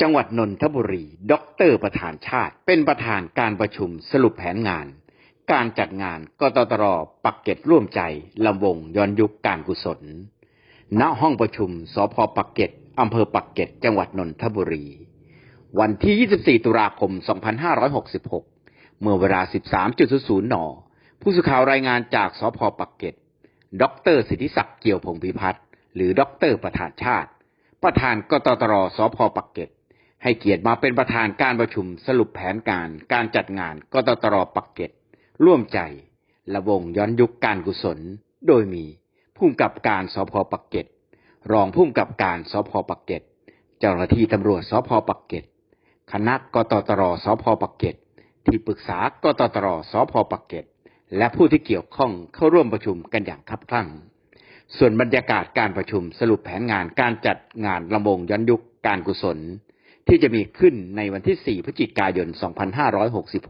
จังหวัดนนทบุรีดอกเตอรประธานชาติ เป็นประธานการประชุมสรุปแผนงาน การจัดงานกตตรปักเกร็ดร่วมใจลำวงย้อนยุคการกุศล ณห้องประชุมสพปักเกร็ดอำเภอปักเกร็ดจังหวัดนนทบุรี วันที่ 24 ตุลาคม 2566 เมื่อเวลา 13.00 น ผู้สื่อข่าวรายงานจากสพปักเกร็ดดรสิทธิศักดิ์เกี่ยวพงพิพัฒน์หรือดรประธานชาติ ประธานกตตรสพปักเกร็ด ให้เกียรติมาเป็นประธานการประชุมสรุปแผนการการจัดงานกตตรปักเกร็ดร่วมใจระวงย้อนยุคการกุศล โดยมีผู้กำกับการสพปักเกร็ดรองผู้กำกับการสพปักเกร็ดเจ้าหน้าที่ตำรวจสพปักเกร็ดคณะกตตรสพปักเกร็ดที่ปรึกษากตตรสพปักเกร็ดและผู้ที่เกี่ยวข้องเข้าร่วมประชุมกันอย่างคับคั่ง ส่วนบรรยากาศการประชุมสรุปแผนงานการจัดงานลำวงย้อนยุคการกุศล ที่จะมีขึ้นในวันที่ 4 พฤศจิกายน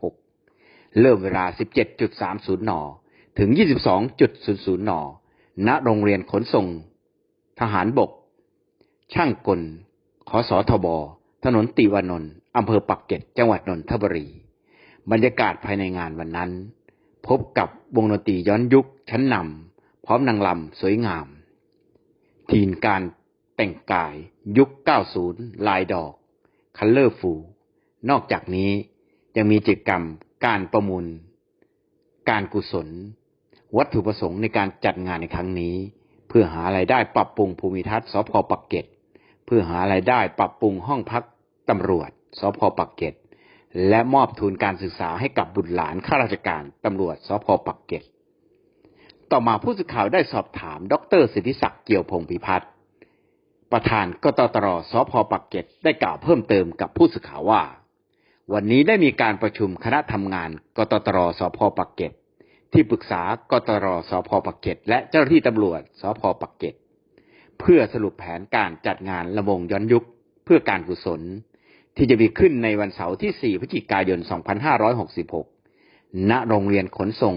2566 เริ่มเวลา 17.30 น ถึง 22.00 น ณ โรงเรียนขนส่ง ทหารบก ช่างกล ขอสอทบ ถนนติวานนท์อำเภอปักเกร็ด จังหวัดนนทบุรี บรรยากาศภายในงานวันนั้น พบกับวงดนตรีย้อนยุคชั้นนำ พร้อมนางลำสวยงาม ทีนการแต่งกายยุค 90 ลายดอก คัลเลอร์ฟูนอกจากนี้ยังมีกิจกรรมการประมูล การกุศล วัตถุประสงค์ในการจัดงานในครั้งนี้ เพื่อหาไรายได้ปรับปรุงภูมิทัศน์สพปักเกร็ดเพื่อหาไรายได้ปรับปรุงห้องพักตำรวจสพปักเกร็ดและมอบทุนการศึกษาให้กับบุตรหลานข้าราชการตำรวจสพปักเกร็ดต่อมาผู้สื่อข่าวได้สอบถาม ดรสิทธิศักดิ์เกี่ยวพงพิพัฒน์ ประธานกตตรสพปักเกร็ดได้กล่าวเพิ่มเติมกับผู้สื่อข่าวว่า วันนี้ได้มีการประชุมคณะทำงานกตตรสพปักเกร็ดที่ปรึกษากตรสพปักเกร็ดและเจ้าหน้าที่ตำรวจสพปักเกร็ดเพื่อสรุปแผนการจัดงานละวงย้อนยุคเพื่อการกุศล ที่จะมีขึ้นในวันเสาร์ที่ 4 พฤศจิกายน 2566 ณ โรงเรียนขนส่ง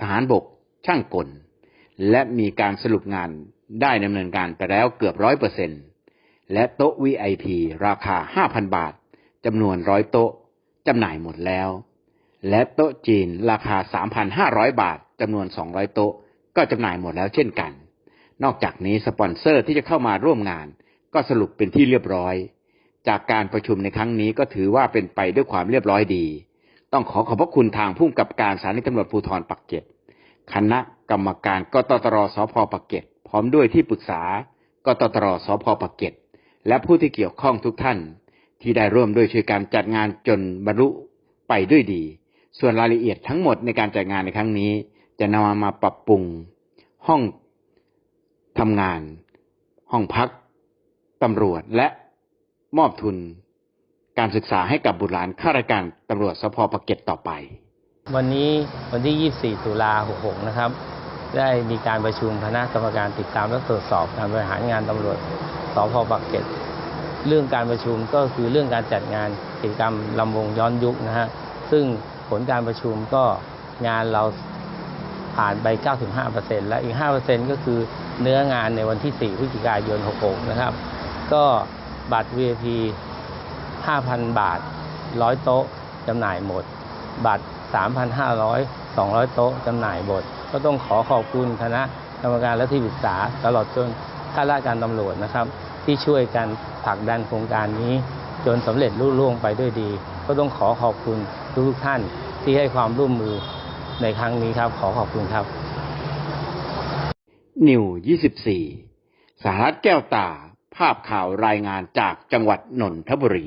ทหารบก ช่างกล และมีการสรุปงาน ได้ดำเนินการไปแล้วเกือบร้อยเปอร์เซ็นและโต๊ะ VIP ราคา5,000บาทจำนวนร้อยโต๊ะจำหน่ายหมดแล้ว และโต๊ะจีนราคา3,500บาทจำนวน200โต๊ะก็จำหน่ายหมดแล้วเช่นกัน นอกจากนี้สปอนเซอร์ที่จะเข้ามาร่วมงาน ก็สรุปเป็นที่เรียบร้อย จากการประชุมในครั้งนี้ก็ถือว่าเป็นไปด้วยความเรียบร้อยดี ต้องขอขอบพระคุณทางผู้กำกับการสถานีตำรวจภูธรปักเกร็ดคณะกรรมการกตตรสพปักเกร็ดพ ร้อมด้วยที่ปรึกษากตตรสพปักเกร็ดและผู้ที่เกี่ยวข้องทุกท่าน ที่ได้ร่วมด้วยช่วยการจัดงานจนบรรลุไปด้วยดี ส่วนรายละเอียดทั้งหมดในการจัดงานในครั้งนี้ จะนำมาปรับปรุง ห้องทำงาน ห้องพักตำรวจและมอบทุน การศึกษาให้กับบุตรหลานข้าราชการตำรวจสพปักเกร็ดต่อไป วันนี้วันที่ 24 ตุลา66 นะครับ ได้มีการประชุมคณะกรรมการติดตามและตรวจสอบการบริหารงานตำรวจสพปักเกร็ดเรื่องการประชุมก็คือเรื่องการจัดงานกิจกรรมลำวงย้อนยุคนะฮะซึ่งผลการประชุมก็งานเราผ่านไป 95%และอีก 5%ก็คือเนื้องานในวันที่ 4 พฤศจิกายน 66 นะครับ ก็บัตร VIP 5,000 บาท 100 โต๊ะจำหน่ายหมด บัตร 3,500 200 โต๊ะจำหน่ายหมดก็ต้องขอขอบคุณคณะกรรมการและที่ปรึกษาตลอดจนข้าราชการตำรวจนะครับ ที่ช่วยกันผลักดันโครงการนี้ จนสำเร็จรุ่ล่วงไปด้วยดี ก็ต้องขอขอบคุณทุกท่านที่ให้ความร่วมมือในครั้งนี้ครับ ขอขอบคุณครับ นิว 24 สหรัฐแก้วตา ภาพข่าวรายงานจากจังหวัดนนทบุรี